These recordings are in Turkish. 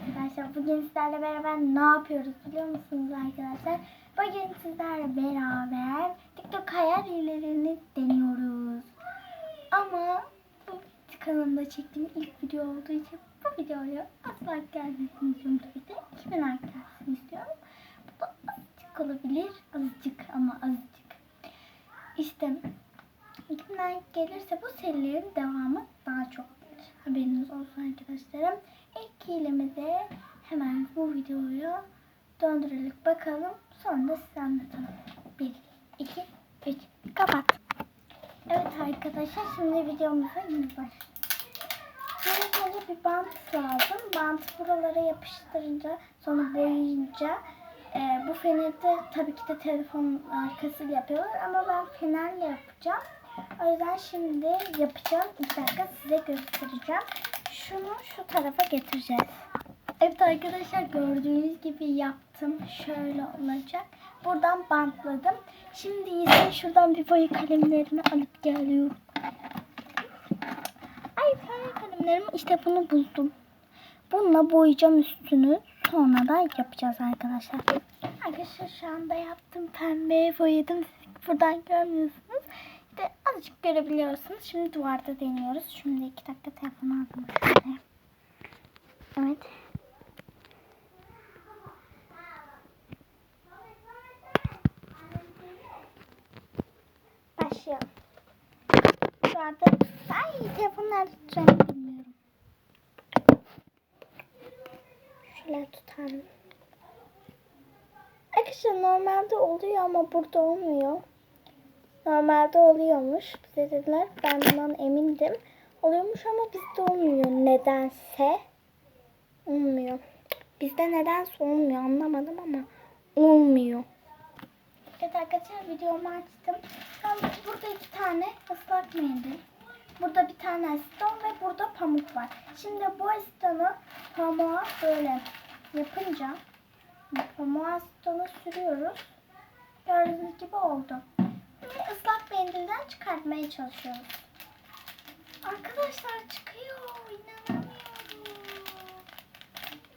arkadaşlar. Bugün sizlerle beraber ne yapıyoruz biliyor musunuz arkadaşlar? Bugün sizlerle beraber TikTok hayal hilelerini deniyoruz. Ama bu kanalımda çektiğim ilk video olduğu için bu videoya az like gelmesini istiyorum tabii ki. 2000 like istiyorum. Bu da azıcık olabilir. Azıcık ama azıcık. İşte 2000 like gelirse bu serilerin devamı daha çok. Haberiniz olsun arkadaşlarım. İlk hilemizi hemen bu videoya döndürelim bakalım. Sonra da size anlatalım. 1, 2, 3. Kapat. Evet arkadaşlar şimdi videomuza yeni başlayalım. Şimdi önce bir bant lazım. Bantı buralara yapıştırınca sonra boyayınca e, bu fenerde tabii ki de telefon arkasıyla yapıyorlar ama ben fenerle yapacağım. O yüzden şimdi yapacağım. İlk dakika size göstereceğim. Şunu şu tarafa getireceğiz. Evet arkadaşlar gördüğünüz gibi yaptım. Şöyle olacak. Buradan bantladım. Şimdi ise şuradan bir boya kalemlerini alıp geliyorum. Ay boya kalemlerim işte bunu buldum. Bununla boyayacağım üstünü. Sonra da yapacağız arkadaşlar. Arkadaşlar şu anda yaptım. Pembeye boyadım. Siz buradan görmüyorsunuz. Azıcık görebiliyorsunuz. Şimdi duvarda deniyoruz. Şimdi iki dakika telefonu aldım. Evet. Başlayalım. Duvarda... Ay telefonu nerede tutacağımı bilmiyorum. Şöyle tutalım. Arkadaşlar normalde oluyor ama burada olmuyor. Normalde oluyormuş. Bize dediler. Ben bundan emindim. Oluyormuş ama bizde olmuyor. Nedense olmuyor. Bizde nedense olmuyor. Anlamadım ama olmuyor. Evet arkadaşlar videomu açtım. Ben burada iki tane ıslak mendil. Burada bir tane asistan ve burada pamuk var. Şimdi bu asistonu pamuğa böyle yapınca pamuğa asistonu sürüyoruz. Gördüğünüz gibi oldu. Şimdi ıslak mendilden çıkartmaya çalışıyoruz. Arkadaşlar çıkıyor. İnanamıyorum.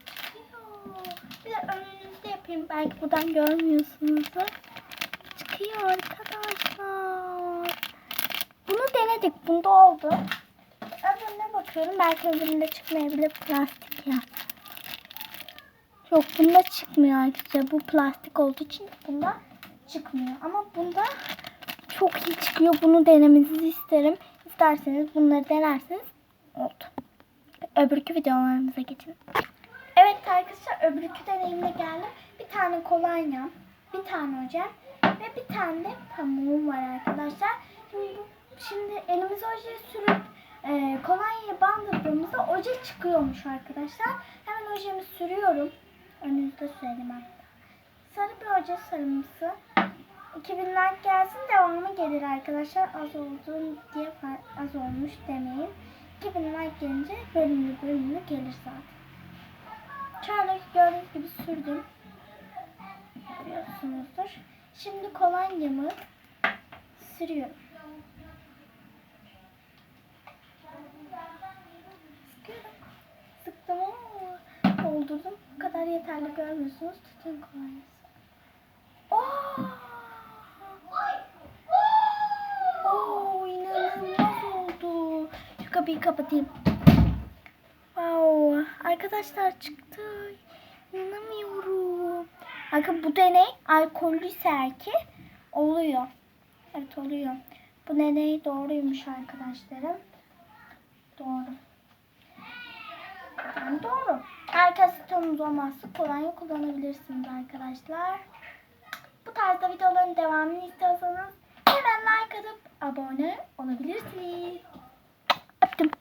Çıkıyor. Bir de önünüzde yapayım. Belki buradan görmüyorsunuzdur. Çıkıyor arkadaşlar. Bunu denedik. Bunda oldu. Öbürüne bakıyorum. Belki öbüründe çıkmayabilir. Plastik ya. Yok bunda çıkmıyor arkadaşlar. Bu plastik olduğu için bunda çıkmıyor. Ama bunda çok iyi çıkıyor. Bunu denemenizi isterim. İsterseniz bunları denerseniz oldu. Öbürkü videolarımıza geçelim. Evet arkadaşlar öbürkü deneyimle geldim. Bir tane kolonya, bir tane oje ve bir tane de pamuğum var arkadaşlar. Şimdi, şimdi elimize oje sürüp e, kolonyayı bandırdığımızda oje çıkıyormuş arkadaşlar. Hemen ojemi sürüyorum. Önünüzde söyleyeyim hatta. Sarı bir oje sarımsı. 2000 like gelsin devamı gelir arkadaşlar. Az oldu diye az olmuş demeyin. 2000 like gelince bölümlü bölümlü gelir zaten. Şöyle gördüğünüz gibi sürdüm. Görüyorsunuzdur. Şimdi kolonyamı sürüyorum. Sıkıyorum. Sıktım ama doldurdum. Bu kadar yeterli görmüyorsunuz. Tutun kolonyası. Oo! Oo, inanılmaz oldu. Şu kapıyı kapatayım. Wow, arkadaşlar çıktı. İnanamıyorum. Bakın bu deney alkollüyse ki oluyor. Evet oluyor. Bu deney doğruymuş arkadaşlarım. Doğru. Yani doğru. Herkes tonunuz olmazsa kolonya kullanabilirsiniz arkadaşlar. Bu tarzda videoların devamını istiyorsanız hemen like atıp abone olabilirsiniz. yaptım.